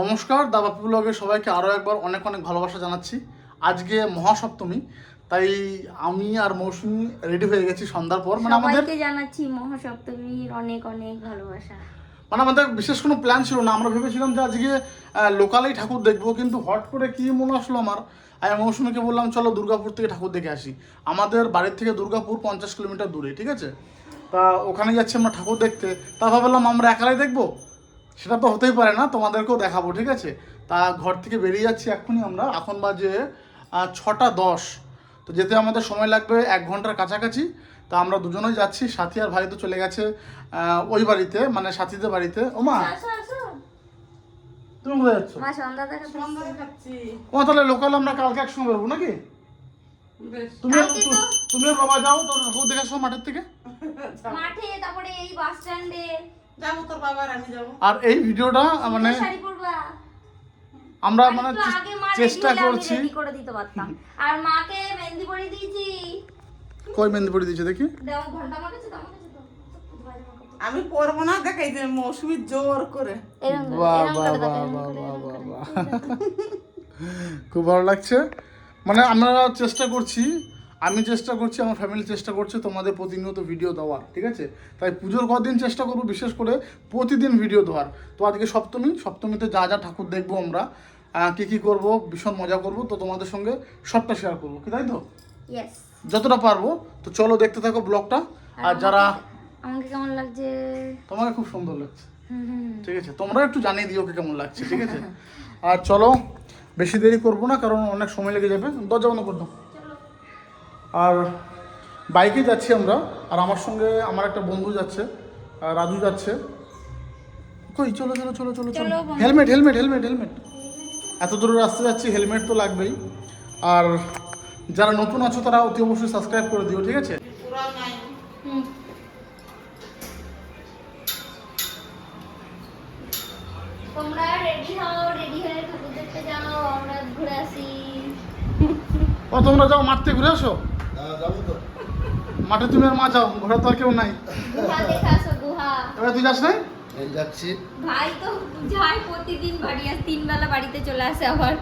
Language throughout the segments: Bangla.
নমস্কার দাবাপি ব্লগে সবাইকে আরও একবার অনেক অনেক ভালোবাসা জানাচ্ছি। আজকে মহাসপ্তমী তাই আমি আর মৌসুমি রেডি হয়ে গেছি সন্ধ্যার পর। মানে আমাদের জানাচ্ছি মহাসপ্তমীর অনেক অনেক ভালোবাসা। মানে আমাদের বিশেষ কোনো প্ল্যান ছিল না আমরা ভেবেছিলাম যে আজকে লোকালেই ঠাকুর দেখব কিন্তু হট করে কি মনে আসলো আমার আমি মৌসুমিকে বললাম চলো দুর্গাপুর থেকে ঠাকুর দেখে আসি। আমাদের বাড়ির থেকে দুর্গাপুর পঞ্চাশ কিলোমিটার দূরে ঠিক আছে? তা ওখানে যাচ্ছি আমরা ঠাকুর দেখতে। তা ভাবলাম আমরা একালাই দেখব? সেটা তো হতেই পারে না তোমাদেরকেও দেখাবো ঠিক আছে? তা ঘর থেকে বেরিয়ে যাচ্ছি এক্ষুনি আমরা। এখন বাজে ছটা দশ। তো যেতে আমাদের সময় লাগবে এক ঘণ্টার কাছাকাছি। তা আমরা দুজনেই যাচ্ছি সাথী আর ভাই তো চলে গেছে ওই বাড়িতে মানে সাথীদের বাড়িতে। ও মা! আসো আসো তুমি কোথায় যাচ্ছ? ও তাহলে লোকাল আমরা কালকে একসঙ্গে বেরোবো নাকি? বেশ। তুমি কালকে তো- তুমি বাবা যাও তো দেখে মাঠের থেকে। মাঠে তারপরে এই বাস স্ট্যান্ডে যাব তোর বাবার আমি যাব। আর এই ভিডিওটা মানে শাড়ি পরবা? আমরা মানে চেষ্টা করছি। করে দিতে পারতাম। আর মাকে মেহেন্দি পরিয়ে দিয়েছি। কই মেহেন্দি পড়ে দিয়েছে দেখি? দাও ঘণ্টা আমি পরবো না দেখাই যে মৌসুমি জোর করে। খুব ভালো লাগছে। মানে আমরা চেষ্টা করছি আমি চেষ্টা করছি আমার ফ্যামিলি চেষ্টা করছে তোমাদের প্রতিনিয়ত ভিডিও দেওয়ার ঠিক আছে? তাই পুজোর কদিন চেষ্টা করব বিশেষ করে প্রতিদিন ভিডিও দেওয়ার। তো আজকে সপ্তমী সপ্তমীতে যা যা ঠাকুর দেখব আমরা কি কি করব ভীষণ মজা করব তো তোমাদের সঙ্গে সবটা শেয়ার করব কি তাই তো? যতটা পারব তো চলো দেখতে থাকো ব্লগটা আর যারা আমাকে কেমন লাগছে? তোমাকে খুব সুন্দর লাগছে। ঠিক আছে তোমরা একটু জানিয়ে দিও ওকে কেমন লাগছে ঠিক আছে? আর চলো বেশি দেরি করব না কারণ অনেক সময় লেগে যাবে দরজা বন্ধ করে দাও। আর বাইকে যাচ্ছি আমরা আর আমার সঙ্গে আমার একটা বন্ধু যাচ্ছে আর রাজু যাচ্ছে। কই চলো চলো চলো চলো চলো। হেলমেট হেলমেট হেলমেট হেলমেট এত দূরে রাস্তা যাচ্ছি হেলমেট তো লাগবেই। আর যারা নতুন আছো তারা অতি অবশ্যই সাবস্ক্রাইব করে দিও ঠিক আছে। তোমরা রেডি হও রেডি হয়ে ঠাকুর দেখতে যাও আমরা ঘুরে আসি। ও তোমরা যাও মাঠ ঘুরে আসো? মাঠে তুমি আর মা যাও ঘরে তো আর কেউ নাই। গুহা আসো গুহা। এবার তুই যাস নাই? যাচ্ছি। ভাই তো যায় প্রতিদিন বাড়ি আস তিন বেলা বাড়িতে চলে আসে আবার।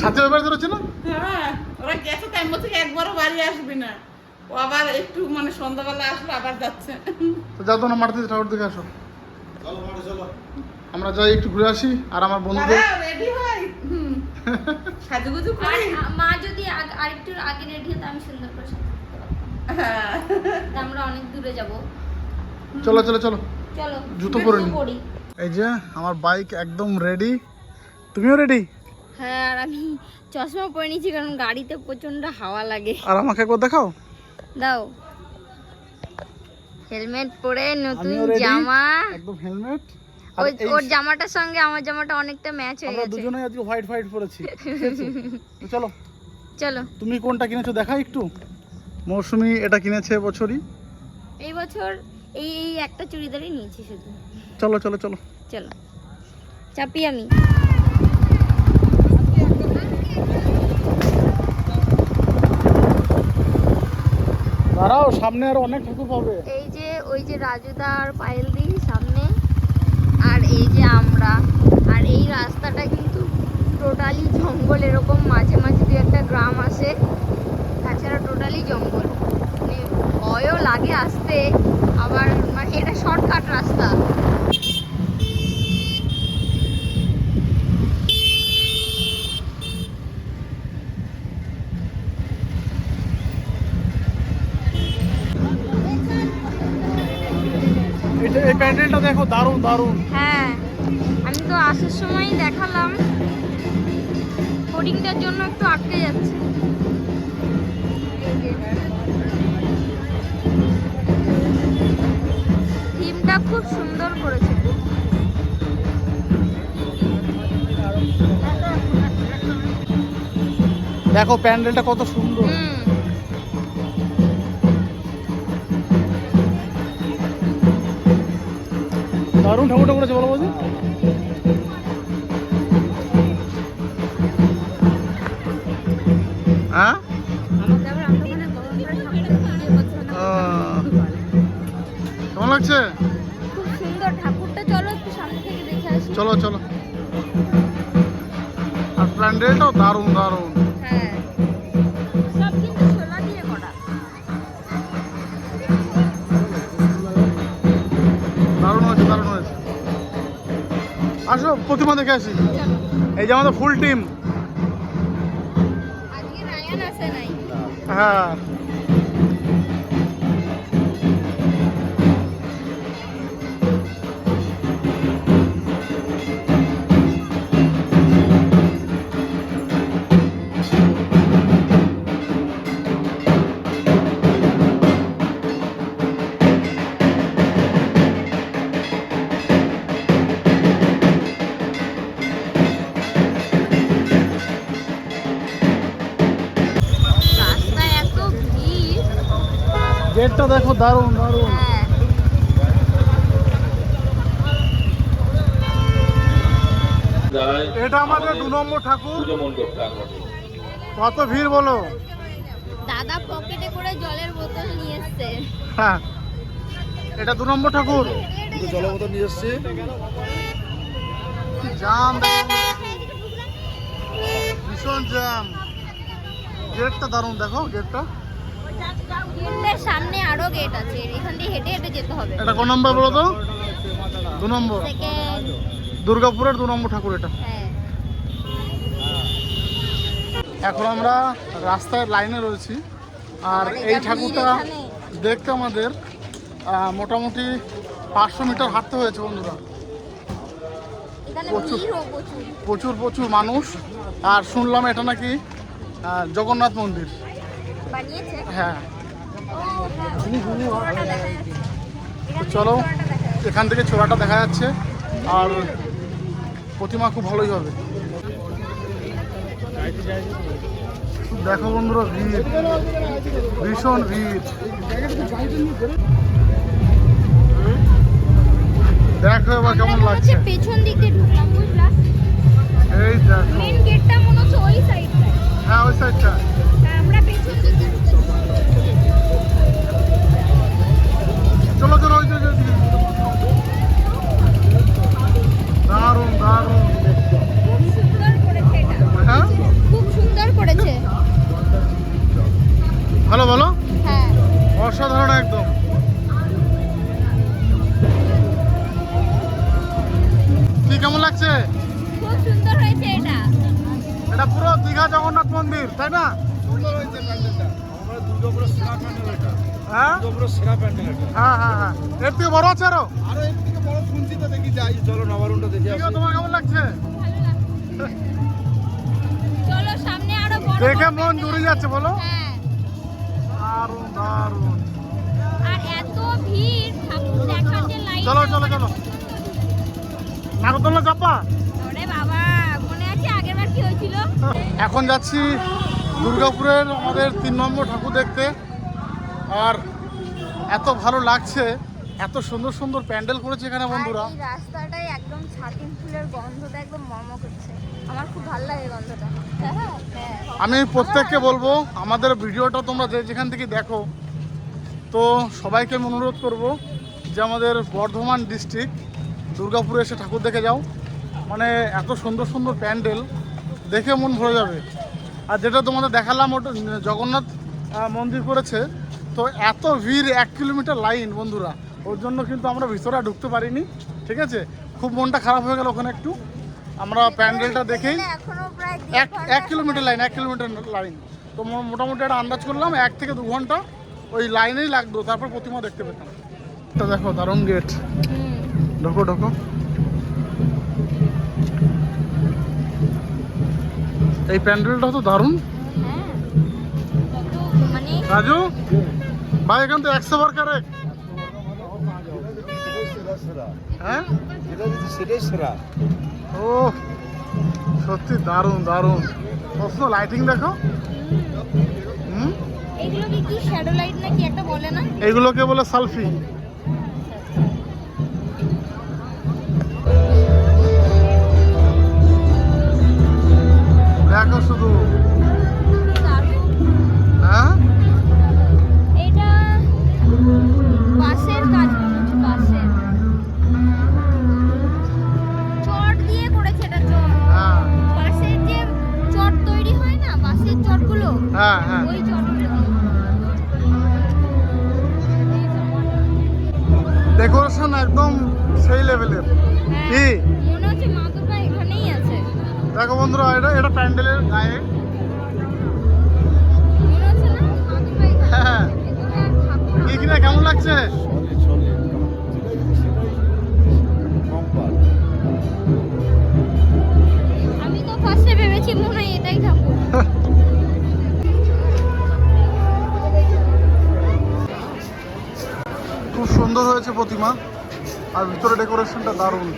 সাথে বাড়ি ধরেছে না? হ্যাঁ ওরা গেছে টাইম থেকে একবারও বাড়ি আসবি না। ও আবার একটু মানে সন্ধ্যাবেলা আসলো আবার যাচ্ছে। তো যাও তো না মাঠ ঠাকুর দেখে আসো। চলো মাঠে চলো। আমরা যাই একটু ঘুরে আসি আর আমার বন্ধুদের রেডি হয়। সাজুগুজু করি? মা যদি আরেকটু আগে রেডি হতো আমি সুন্দর করে সাজাতে। হ্যাঁ। আমরা অনেক দূরে যাব। চলো চলো চলো। চলো জুতো পরে নি। এই যে আমার বাইক একদম রেডি তুমিও রেডি হ্যাঁ আর আমি চশমা পরে নিয়েছি কারণ গাড়িতে প্রচণ্ড হাওয়া লাগে। আর আমাকে একবার দেখাও। দাও। হেলমেট পরে নতুন জামা। একদম হেলমেট। ওর জামাটার সঙ্গে আমার জামাটা অনেকটা ম্যাচ হয়ে আমরা গেছে। দুজনেই আজকে হোয়াইট হোয়াইট পরেছি তো চলো। চলো। তুমি কোনটা কিনেছো দেখা একটু। মৌসুমি এটা কিনেছে বছরই। এই বছর এই এই একটা চুড়িদারই নিয়েছি শুধু। চলো চলো চলো। চলো। চাপি আমি। দাঁড়াও সামনে আর অনেক ঠাকুর পাবে। এই যে ওই যে রাজুদার পায়েল দি সামনে। আর এই যে আমরা, আর এই রাস্তাটা কিন্তু টোটালি জঙ্গল, এরকম মাঝে মাঝে দু একটা গ্রাম আসে। তাছাড়া টোটালি জঙ্গল। মানে ভয়ও লাগে আসতে, আবার মানে এটা শর্টকাট রাস্তা। প্যান্ডেলটা দেখো, দারুণ দারুণ। দেখো প্যান্ডেলটা কত সুন্দর। দারুণ ঠাকুরটা করেছে বলো বলছি হ্যাঁ কেমন লাগছে? খুব সুন্দর ঠাকুরটা চলো একটু সামনে থেকে দেখে আসি। চলো চলো। আর প্যান্ডেলটাও দারুণ দারুণ। আসো প্রতিমা দেখে আসি। এই যে আমাদের ফুল টিম হ্যাঁ। গেটটা দেখো দারুণ দারুণ। হ্যাঁ এটা আমাদের দু নম্বর ঠাকুর। কত ভিড় বলো? দাদা পকেটে করে জলের বোতল নিয়ে এসছে। হ্যাঁ। এটা দু নম্বর ঠাকুর। দুটো জলবোতল নিয়ে এসছি। জাম। ভীষণ জ্যাম গেটটা দারুণ দেখো গেটটা। সামনে আরও গেট আছে। এখান দিয়ে হেঁটে হেঁটে যেতে হবে। এটা কোন নম্বর বলো তো? দু নম্বর। দুর্গাপুরের দু নম্বর ঠাকুর এটা। হ্যাঁ। এখন আমরা রাস্তায় লাইনে রয়েছি। আর মানে এই ঠাকুরটা দেখতে আমাদের মোটামুটি পাঁচশো মিটার হাঁটতে হয়েছে বন্ধুরা। প্রচুর। প্রচুর। প্রচুর মানুষ। আর শুনলাম এটা নাকি জগন্নাথ মন্দির। বানিয়েছে। হ্যাঁ। হ্যাঁ চলো। এখান থেকে ছোড়াটা দেখা যাচ্ছে। আর প্রতিমা খুব ভালোই হবে। দেখো বন্ধুরা ভিড়। ভীষণ ভিড়। দেখো এবার কেমন লাগছে। পেছন দিক ঢুকলাম বুঝলা? এই দেখো। মেন গেটটা মনে হচ্ছে ওই সাইডটায় হ্যাঁ ওই সাইডটা চলো চলো ওই দারুণ দারুণ। হ্যাঁ? খুব ভালো ভালো? অসাধারণ একদম। কি কেমন লাগছে? এটা পুরো দীঘা জগন্নাথ মন্দির, তাই না? সুন্দর হয়েছে হ্যাঁ? হ্যাঁ হ্যাঁ হ্যাঁ। এর থেকে বড় আছে আরও? আরও এর থেকে বড় শুনছি তো দেখি যাই। চলো নবারুণটা দেখে তোমার কেমন লাগছে? চলো সামনে আরও বড় দেখে মন জুড়ে যাচ্ছে বলো। হ্যাঁ। দারুণ দারুণ। আর এত ভিড় ঠাকুর দেখার যে লাইন চলো চলো চলো। নাগরদোলনা চাপা? ওরে বাবা মনে আছে আগের কি হয়েছিল? এখন যাচ্ছি দুর্গাপুরের আমাদের তিন নম্বর ঠাকুর দেখতে। আর এত ভালো লাগছে এত সুন্দর সুন্দর প্যান্ডেল করেছে এখানে বন্ধুরা। রাস্তাটায় একদম ছাতিম ফুলের গন্ধটা একদম মর্ম করছে। আমার খুব ভালো লাগে গন্ধটা। আমি প্রত্যেককে বলব আমাদের ভিডিওটা তোমরা যে যেখান থেকে দেখো তো সবাইকে আমি অনুরোধ করব যে আমাদের বর্ধমান ডিস্ট্রিক্ট দুর্গাপুরে এসে ঠাকুর দেখে যাও। মানে এত সুন্দর সুন্দর প্যান্ডেল দেখে মন ভরে যাবে। আর যেটা তোমাদের দেখালাম, ওটা জগন্নাথ মন্দির করেছে। তো এত ভিড়, এক কিলোমিটার লাইন, বন্ধুরা। ওর জন্য কিন্তু আমরা ভিতরে ঢুকতে পারিনি, ঠিক আছে? খুব মনটা খারাপ হয়ে গেল ওখানে একটু। আমরা প্যান্ডেলটা দেখেই এক এক কিলোমিটার লাইন, এক কিলোমিটার লাইন। তো মোটামুটি একটা আন্দাজ করলাম, এক থেকে দু ঘণ্টা ওই লাইনেই লাগতো তারপর প্রতিমা দেখতে পেতাম। এটা দেখো, দারুণ গেট ঢোকো ঢোকো। এই প্যান্ডেলটা তো দারুণ। রাজু ভাই এখান তো একশো বার কারেক্ট হ্যাঁ? যেটা সেটাই সেরা ও সত্যি দারুণ দারুণ। কত লাইটিং দেখো। হুম? এগুলোকে কি শ্যাডো লাইট নাকি একটা বলে না? এগুলোকে বলে সালফি আর ভিতরে ডেকোরেশনটা দারুণ।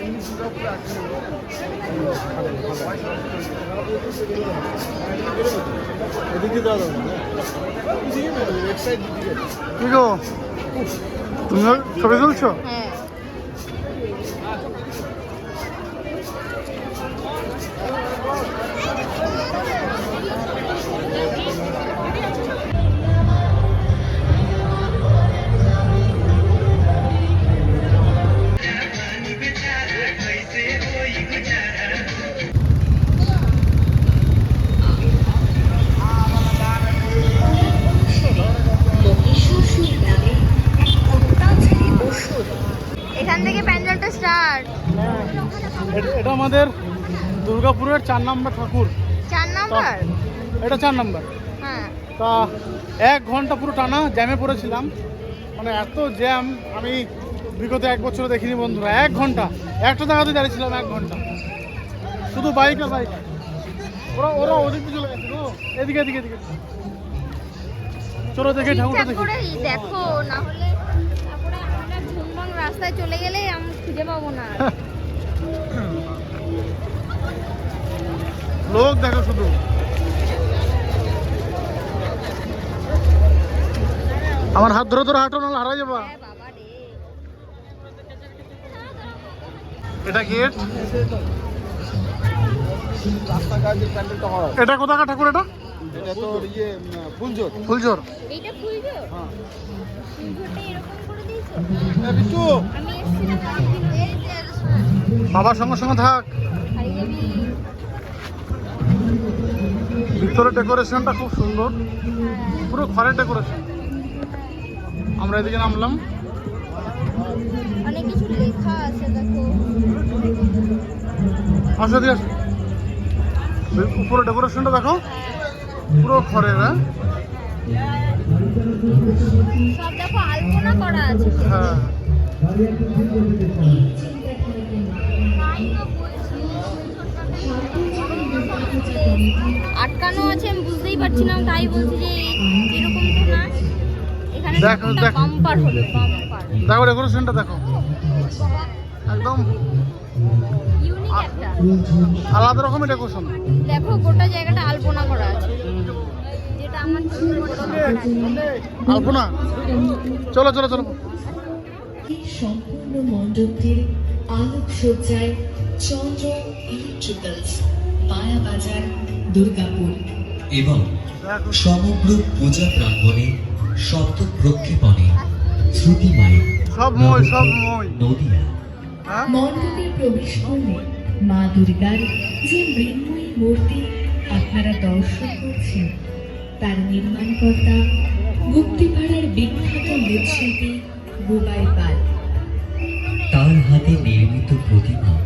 কি গো? তুমি ছবি তুলছো? হ্যাঁ। চার নম্বর ঠাকুর। চার নাম্বার? এটা চার নম্বর। হ্যাঁ। তা এক ঘণ্টা পুরো টানা জ্যামে পড়েছিলাম। মানে এত জ্যাম আমি বিগত এক বছর দেখিনি বন্ধুরা এক ঘণ্টা। একটা জায়গাতে দাঁড়িয়েছিলাম এক ঘণ্টা। শুধু বাইক আর বাইক। ওরা ওরা ওদিকে চলে গেছে গো। এদিকে এদিকে এদিকে। চলো দেখে ঠাকুরটা দেখি। দেখো না হলে আমরা রাস্তায় চলে গেলে আমি খুঁজে পাবো না। লোক দেখো শুধু। আমার হাত ধরে ধরে হাঁটো নাহলে হারা যাবা। এটা গেট এটা কোথাকার ঠাকুর এটা? এটা তো ইয়ে ফুলজোর হ্যাঁ বাবার সঙ্গে সঙ্গে থাক। ভিতরে ডেকোরেশনটা খুব সুন্দর। পুরো ঘরের ডেকোরেশন। আমরা এদিকে নামলাম। অনেক কিছু লেখা আছে দেখো। আসো দিয়ে উপরে ডেকোরেশনটা দেখো। পুরো ঘরের হ্যাঁ? সব দেখো আলপনা করা আছে। হ্যাঁ। আটকানো আছে আমি বুঝতেই পারছিলাম তাই বলছি যে এরকম তো না। এখানে দেখো, দেখো। বাম্পার হলো বাম্পার দেখো ডেকোরেশনটা দেখো। একদম ইউনিক একটা। আলাদা রকমের ডেকোরেশন দেখো গোটা জায়গাটা আলপনা করা আছে। যেটা আমার না। আলপনা? চলো চলো চলো। সম্পূর্ণ মণ্ডপটির আলোকসজ্জায় চন্দ্র ইলেকট্রিক্যালস মায়াবাজার দুর্গাপুর। এবং সমগ্র পূজা প্রাঙ্গণে শব্দ প্রক্ষেপণে মই নদিয়া। হ্যাঁ? মণ্ডপে প্রবেশ করলে মা দুর্গার যে মৃন্ময়ী মূর্তি আপনারা দর্শন করছেন তার নির্মাণকর্তা গুপ্তিপাড়ার বিখ্যাত মৃৎশিল্পী বুবাই পাল। তার হাতে নির্মিত প্রতিমা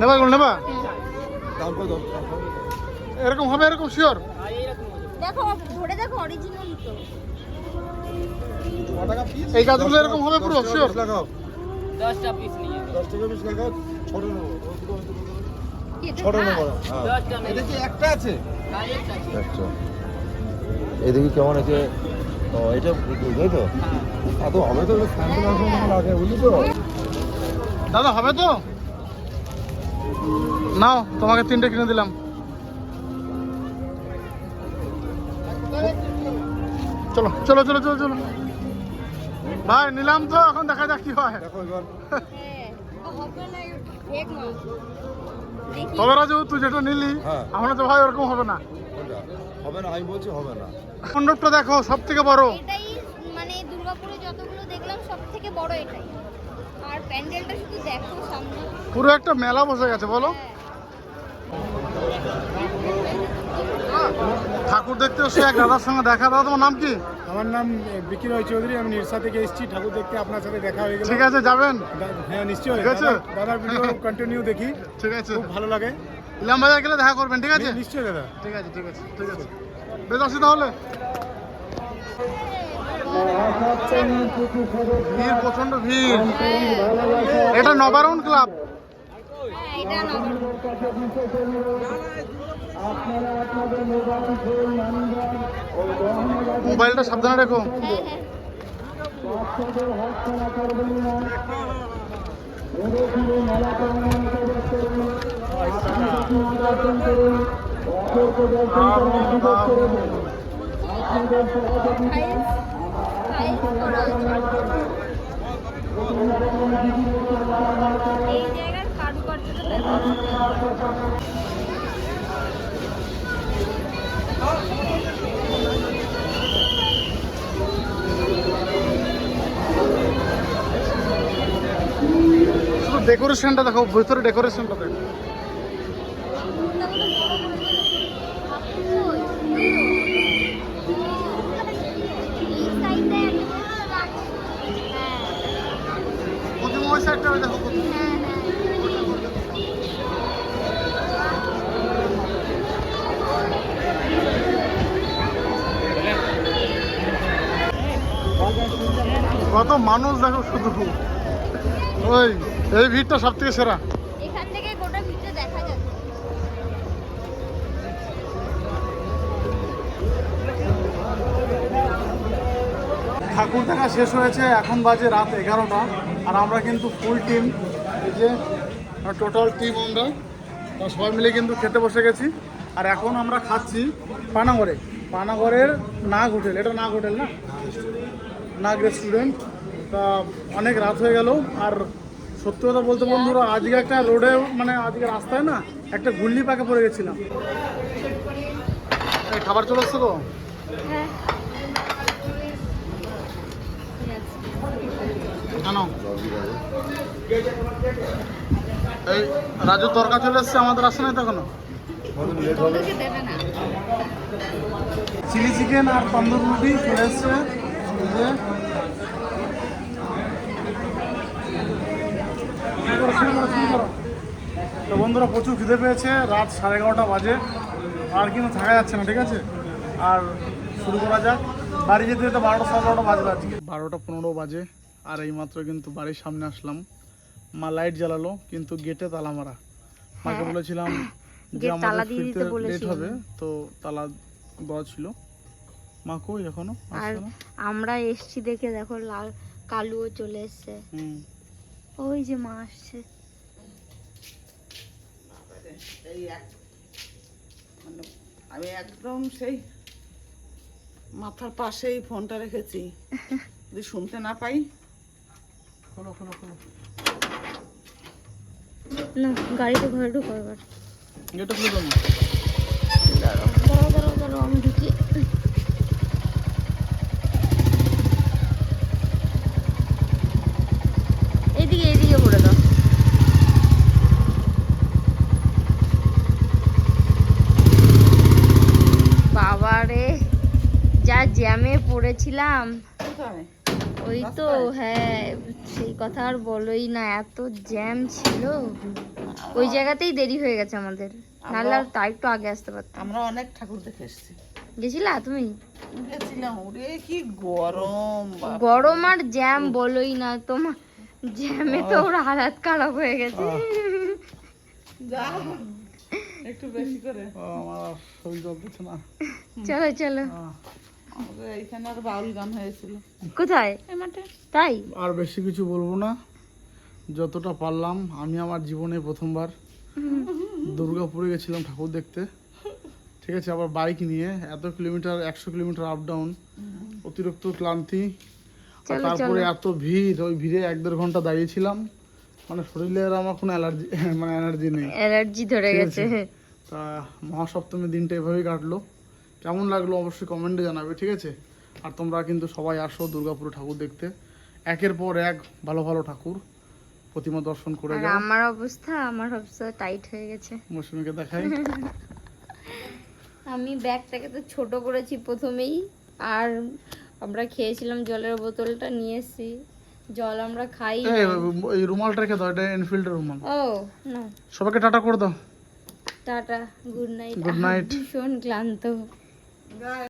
নেবা এগুলো নেবা? এরকম হবে এরকম শিওর এই গাছগুলো এরকম হবে পুরো শিওর ছোট হ্যাঁ। একটা আছে? আচ্ছা। এদিকে কেমন আছে? ও এটা তাই তো? হবে তো লাগে বুঝলি তো। দাদা হবে তো? নাও তোমাকে তিনটে কিনে দিলাম। চলো চলো চলো চলো চলো। ভাই নিলাম তো এখন দেখা যাক কি হয়। হ্যাঁ তবে রাজু তুই যেটা নিলি হ্যাঁ। আমরা তো ভাই ওরকম হবে না। হবে না আমি বলছি হবে না। মণ্ডপটা দেখো সব থেকে বড়। এটাই মানে দুর্গাপুরে যতগুলো দেখলাম সব থেকে বড় এটাই। আর প্যান্ডেলটা শুধু দেখো সামনে। পুরো একটা মেলা বসে গেছে বলো। ঠাকুর দেখতে এসে এক দাদার সঙ্গে দেখা। দাদা তোমার নাম কি? আমার নাম বিকি রয় চৌধুরী। আমি নিরসা থেকে এসেছি। ঠাকুর দেখতে আপনার সাথে দেখা হয়ে গেল। ঠিক আছে যাবেন? হ্যাঁ নিশ্চয়ই। ঠিক আছে? দাদা- দাদার ভিডিও কন্টিনিউ দেখি। ঠিক আছে। খুব ভালো লাগে। ইলাম বাজার গেলে দেখা করবেন ঠিক আছে? নিশ্চয়ই দাদা। ঠিক আছে ঠিক আছে ঠিক আছে। বেশ আসি তাহলে। ভিড় প্রচণ্ড ভিড়। এটা নবারুণ ক্লাব। হ্যাঁ মোবাইলটা সাবধানে রেখো। হ্যাঁ ডেকোরেশনটা দেখো ভিতরে ডেকোরেশনটা দেখো। সাইডটা দেখো। কত মানুষ দেখো শুধু। ওই এই ভিড়টা সব থেকে সেরা। এখান থেকে গোটা ভিতরে দেখা যাচ্ছে ঠাকুর দেখা শেষ হয়েছে এখন বাজে রাত এগারোটা আর আমরা কিন্তু ফুল টিম এই যে টোটাল টিম আমরা সবাই মিলে কিন্তু খেতে বসে গেছি। আর এখন আমরা খাচ্ছি পানাগড়ে। পানাগড়ের নাগ হোটেল এটা নাগ হোটেল না? নাগ রেস্টুরেন্ট তা অনেক রাত হয়ে গেল। আর সত্যি কথা বলতে বন্ধুরা আজকে একটা রোডে মানে আজকে রাস্তায় না একটা গুল্লি পাকে পড়ে গেছিলাম। খাবার চলে এসছে তো? হ্যাঁ। এই রাজু তরকা চলে এসছে আমাদের আসে না। চিলি চিকেন আর তন্দুর রুটি চলে এসছে। তো বন্ধুরা প্রচুর খিদে পেয়েছে রাত সাড়ে এগারোটা বাজে আর কিন্তু থাকা যাচ্ছে না ঠিক আছে? আর শুরু করা যাক। বাড়ি যেতে যেতে বারোটা সাড়ে বারোটা বাজবে আজকে। বারোটা পনেরো বাজে আর এইমাত্র কিন্তু বাড়ির সামনে আসলাম। মা লাইট জ্বালালো কিন্তু গেটে তালা মারা। মাকে বলেছিলাম যে আমাদের ফিরতে লেট হবে তো তালা দেওয়া ছিল। মা কই এখনও? আর আমরা এসছি দেখে দেখো লাল কালুও চলে এসছে। হুম। ওই যে মা আসছে। মানে আমি একদম সেই মাথার পাশেই ফোনটা রেখেছি। যদি শুনতে না পাই। খোলো খোলো খোলো। না গাড়িতে ঘরে ঢুকো এবার। গেটটা খুলে দাও না দাঁড়াও দাঁড়াও দাঁড়াও আমি ঢুকি এইদিকে এইদিকে করে দাও বাবা রে যা জ্যামে কোথায়? ওই তো হ্যাঁ সেই কথা আর বলোই না এত জ্যাম ছিল। ওই জায়গাতেই দেরি হয়ে গেছে আমাদের। নাহলে আর তার একটু আগে আসতে পারতাম। আমরা অনেক ঠাকুর দেখে এসেছি। গেছিলা তুমি? গেছিলাম ওরে কি গরম গরম আর জ্যাম বলোই না তোমার জ্যামে তো ওর হালাত খারাপ হয়ে গেছে। একটু বেশি করে। আমার শরীর চলতেছে না। চলো চলো। এইখানে আর বাউল গান হয়েছিল। কোথায়? তাই? আর বেশি কিছু বলব না। যতটা পারলাম আমি আমার জীবনে প্রথমবার দুর্গাপুরে গেছিলাম ঠাকুর দেখতে। ঠিক আছে আবার বাইক নিয়ে এত কিলোমিটার একশো কিলোমিটার আপ ডাউন অতিরিক্ত ক্লান্তি। তারপরে এত ভিড় ওই ভিড়ে এক দেড় ঘণ্টা দাঁড়িয়েছিলাম। মানে শরীরের আমার কোনো অ্যালার্জি মানে এনার্জি নেই। অ্যালার্জি ধরে ঠিক গেছে। আছে। তা মহাসপ্তমীর দিনটা এভাবেই কাটলো। কেমন লাগল অবশ্যই কমেন্টে জানাবে ঠিক আছে? আর তোমরা কিন্তু সবাই আসো দুর্গাপুরে ঠাকুর দেখতে। একের পর এক ভালো ভালো ঠাকুর প্রতিমা দর্শন করে যাও। আমার অবস্থা আমার অবস্থা টাইট হয়ে গেছে। মৌসুমীকে দেখাই। আমি ব্যাগটাকে তো ছোট করেছি প্রথমেই আর আমরা খেয়েছিলাম জলের বোতলটা নিয়ে এসেছি। জল আমরা খাই এই, রুমালটা রেখে দাও এটা এনফিল্ডের রুমাল। ও না। সবাইকে টাটা করে দাও। Tata good night good night ভীষণ ক্লান্ত। Guys.